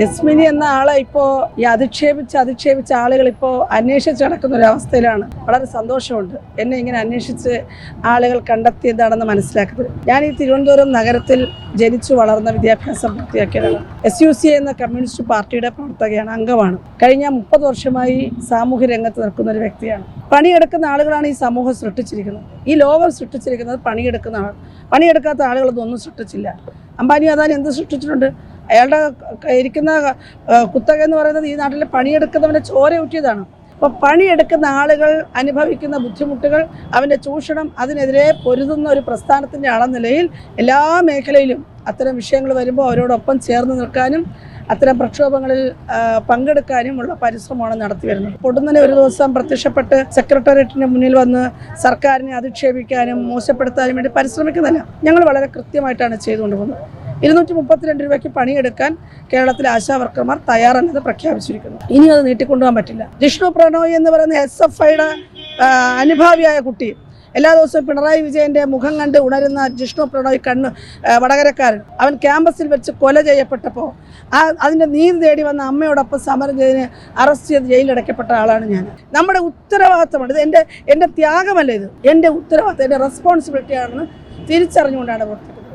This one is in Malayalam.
യസ്മിനി എന്ന ആളെ ഇപ്പോൾ ഈ അധിക്ഷേപിച്ച് അധിക്ഷേപിച്ച ആളുകൾ ഇപ്പോൾ അന്വേഷിച്ച് നടക്കുന്ന ഒരു അവസ്ഥയിലാണ്. വളരെ സന്തോഷമുണ്ട്. എന്നെ ഇങ്ങനെ അന്വേഷിച്ച് ആളുകൾ കണ്ടെത്തിയതാണെന്ന് മനസ്സിലാക്കുന്നത്. ഞാൻ ഈ തിരുവനന്തപുരം നഗരത്തിൽ ജനിച്ചു വളർന്ന വിദ്യാഭ്യാസം പൂർത്തിയാക്കിയതാണ്. എസ് യു സി എന്ന കമ്മ്യൂണിസ്റ്റ് പാർട്ടിയുടെ പ്രവർത്തകയാണ് അംഗമാണ്. കഴിഞ്ഞ മുപ്പത് വർഷമായി സാമൂഹ്യ രംഗത്ത് നിൽക്കുന്ന ഒരു വ്യക്തിയാണ്. പണിയെടുക്കുന്ന ആളുകളാണ് ഈ സമൂഹം സൃഷ്ടിച്ചിരിക്കുന്നത്. ഈ ലോകം സൃഷ്ടിച്ചിരിക്കുന്നത് പണിയെടുക്കുന്ന ആൾ. പണിയെടുക്കാത്ത ആളുകളൊന്നും ഒന്നും സൃഷ്ടിച്ചില്ല. അംബാനി അദാനി എന്ത് സൃഷ്ടിച്ചിട്ടുണ്ട്? അയാളുടെ ഇരിക്കുന്ന കുത്തക എന്ന് പറയുന്നത് ഈ നാട്ടിൽ പണിയെടുക്കുന്നവനെ ചോര ഊറ്റിയതാണ്. അപ്പോൾ പണിയെടുക്കുന്ന ആളുകൾ അനുഭവിക്കുന്ന ബുദ്ധിമുട്ടുകൾ അവന്റെ ചൂഷണം അതിനെതിരെ പൊരുതുന്ന ഒരു പ്രസ്ഥാനത്തിന്റെ ആളെന്ന എല്ലാ മേഖലയിലും അത്തരം വിഷയങ്ങൾ വരുമ്പോൾ അവരോടൊപ്പം ചേർന്ന് നിൽക്കാനും അത്തരം പ്രക്ഷോഭങ്ങളിൽ പങ്കെടുക്കാനും പങ്കെടുക്കാനുമുള്ള പരിശ്രമമാണ് നടത്തി വരുന്നത്. പൊടുന്നനെ ഒരു ദിവസം പ്രത്യക്ഷപ്പെട്ട് സെക്രട്ടേറിയറ്റിന്റെ മുന്നിൽ വന്ന് സർക്കാരിനെ അധിക്ഷേപിക്കാനും മോശപ്പെടുത്താനും വേണ്ടി പരിശ്രമിക്കുന്നില്ല ഞങ്ങൾ വളരെ കൃത്യമായിട്ടാണ് ചെയ്തുകൊണ്ട് പോകുന്നത് ഇരുന്നൂറ്റി മുപ്പത്തിരണ്ട് രൂപയ്ക്ക് പണിയെടുക്കാൻ കേരളത്തിലെ ആശാ വർക്കർമാർ തയ്യാറെന്നത് പ്രഖ്യാപിച്ചിരിക്കുന്നു. ഇനി അത് നീട്ടിക്കൊണ്ടുപോകാൻ പറ്റില്ല. ജിഷ്ണു പ്രണോയ് എന്ന് പറയുന്ന എസ് എഫ് ഐയുടെ അനുഭാവിയായ കുട്ടി എല്ലാ ദിവസവും പിണറായി വിജയന്റെ മുഖം കണ്ട് ഉണരുന്ന ജിഷ്ണു പ്രണോയ് കണ്ണ് വടകരക്കാരൻ അവൻ ക്യാമ്പസിൽ വെച്ച് കൊല ചെയ്യപ്പെട്ടപ്പോൾ ആ അതിന്റെ നീതി തേടി വന്ന അമ്മയോടൊപ്പം സമരം ചെയ്തതിന് അറസ്റ്റ് ചെയ്ത് ജയിലിലടയ്ക്കപ്പെട്ട ആളാണ് ഞാൻ. നമ്മുടെ ഉത്തരവാദിത്തമാണ് ഇത് എന്റെ എന്റെ ത്യാഗമല്ല ഇത്? എന്റെ ഉത്തരവാദിത്തം എന്റെ റെസ്പോൺസിബിലിറ്റി ആണെന്ന് തിരിച്ചറിഞ്ഞുകൊണ്ടാണ് പ്രവർത്തിക്കുന്നത്.